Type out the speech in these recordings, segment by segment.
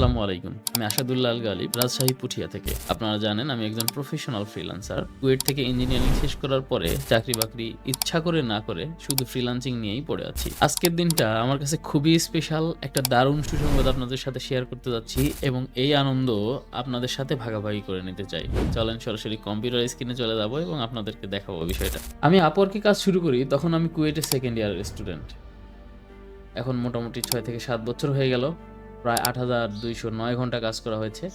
আসসালামু আলাইকুম। আমি আসাদুল্লাহ আল গালিব রাজশাহী পুঠিয়া থেকে। আপনারা জানেন আমি একজন প্রফেশনাল ফ্রিল্যান্সার কুয়েট থেকে ইঞ্জিনিয়ারিং শেষ করার পরে চাকরি বাকরি ইচ্ছা করে না করে শুধু ফ্রিল্যান্সিং নিয়েই পড়ে আছি। আজকের দিনটা আমার কাছে খুবই স্পেশাল একটা দারুণ সুসংবাদ আপনাদের সাথে শেয়ার করতে যাচ্ছি এবং এই আনন্দ আপনাদের সাথে ভাগাভাগি করে নিতে চাই। চলেন সরাসরি কম্পিউটার স্ক্রিনে চলে যাব এবং আপনাদেরকে দেখাবো বিষয়টা। আমি আপরকে কাজ শুরু করি, তখন আমি কুয়েটের সেকেন্ড ইয়ারের স্টুডেন্ট এখন মোটামুটি ছয় থেকে সাত বছর হয়ে গেল। প্রায় আট হাজার দুইশো নয় ঘণ্টা কাজ করা হয়েছে।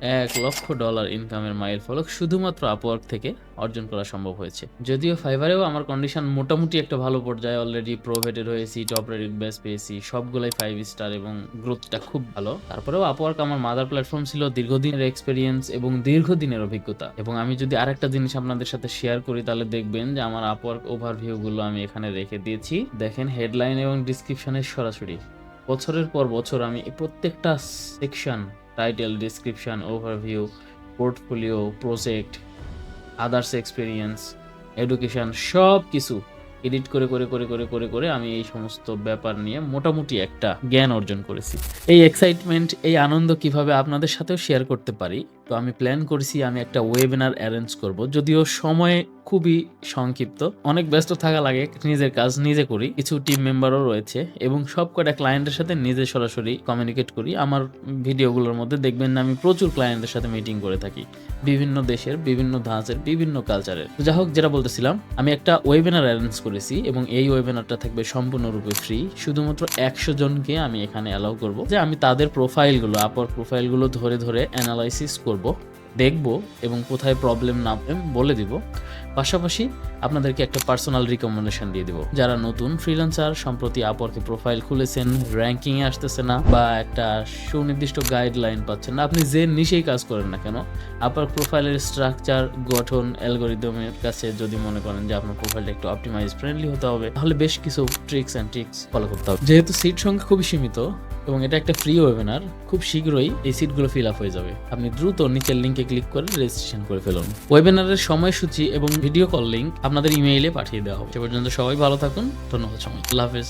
এক লক্ষ ডলার ইনকামের মাইল ফলক শুধুমাত্র আপওয়ার্ক থেকে অর্জন করা সম্ভব হয়েছে। যদিও ফাইবারেও আমার কন্ডিশন মোটামুটি একটা ভালো পর্যায়ে অলরেডি প্রোভেটেড হয়েছি টপ রেটেড বেস পেয়েছি, সবগুলোই ফাইভ স্টার এবং গ্রোথটা খুব ভালো। তারপরেও আপওয়ার্ক আমার মাদার প্ল্যাটফর্ম ছিল দীর্ঘদিনের এক্সপিরিয়েন্স এবং দীর্ঘদিনের অভিজ্ঞতা। এবং আমি যদি আরেকটা জিনিস আপনাদের সাথে শেয়ার করি, তাহলে দেখবেন যে আমার আপওয়ার্ক ওভারভিউগুলো আমি এখানে রেখে দিয়েছি। দেখেন হেডলাইন এবং ডিসক্রিপশনের সরাসরি। বছরের পর বছর আমি প্রত্যেকটা section title description overview portfolio project others experience education সব কিছু এডিট করে করে করে করে করে করে আমি এই সমস্ত ব্যাপার নিয়ে মোটামুটি একটা জ্ঞান অর্জন করেছি। এই এক্সাইটমেন্ট এই আনন্দ কীভাবে আপনাদের সাথেও শেয়ার করতে পারি তো আমি প্ল্যান করেছি আমি একটা ওয়েবিনার অ্যারেঞ্জ করব। যদিও সময় খুবই সংক্ষিপ্ত। অনেক ব্যস্ত থাকা লাগে, নিজের কাজ নিজে করি। কিছু টিম মেম্বারও রয়েছে এবং সব কটা ক্লায়েন্টের সাথে নিজে সরাসরি কমিউনিকেট করি। আমার ভিডিওগুলোর মধ্যে দেখবেন না আমি প্রচুর ক্লায়েন্টের সাথে মিটিং করে থাকি। বিভিন্ন দেশের, বিভিন্ন ধাঁচের, বিভিন্ন কালচারের যা হোক যেটা বলতেছিলাম, আমি একটা ওয়েবিনার অ্যারেঞ্জ করেছি এবং এই ওয়েবিনারটা থাকবে সম্পূর্ণরূপে ফ্রি শুধুমাত্র একশো জনকে আমি এখানে অ্যালাউ করব যে আমি তাদের প্রোফাইলগুলো আপর প্রোফাইলগুলো ধরে ধরে অ্যানালাইসিস করব। দেখব এবং কোথায় প্রবলেম না বলে দিব। পাশাপাশি আপনাদেরকে একটা পার্সোনাল রিকমেন্ডেশন দিয়ে দিব। যারা নতুন ফ্রিল্যান্সার সম্প্রতি আপরকে প্রোফাইল খুলেছেন র্যাঙ্কিংয়ে আসতেছে না বা একটা সুনির্দিষ্ট গাইডলাইন পাচ্ছেন না, আপনি যে নিশেই কাজ করেন না কেন, আপনার প্রোফাইলের স্ট্রাকচার গঠন অ্যালগোরিদমের কাছে যদি মনে করেন যে আপনার প্রোফাইলটা একটু অপটিমাইজ ফ্রেন্ডলি হতে হবে, তাহলে বেশ কিছু ট্রিক্স অ্যান্ড ট্রিক্স ফলো করতে হবে। যেহেতু সিট সংখ্যা খুবই সীমিত এবং এটা একটা ফ্রি ওয়েবিনার খুব শীঘ্রই এই সিটগুলো ফিল আপ হয়ে যাবে। আপনি দ্রুত নিচের লিঙ্কে ক্লিক করে রেজিস্ট্রেশন করে ফেলুন। ওয়েবিনারের সময়সূচি এবং ভিডিও কল লিঙ্ক আপনাদের ইমেইলে পাঠিয়ে দেওয়া হবে। সে পর্যন্ত সবাই ভালো থাকুন, ধন্যবাদ সময় আল্লাহ হাফেজ।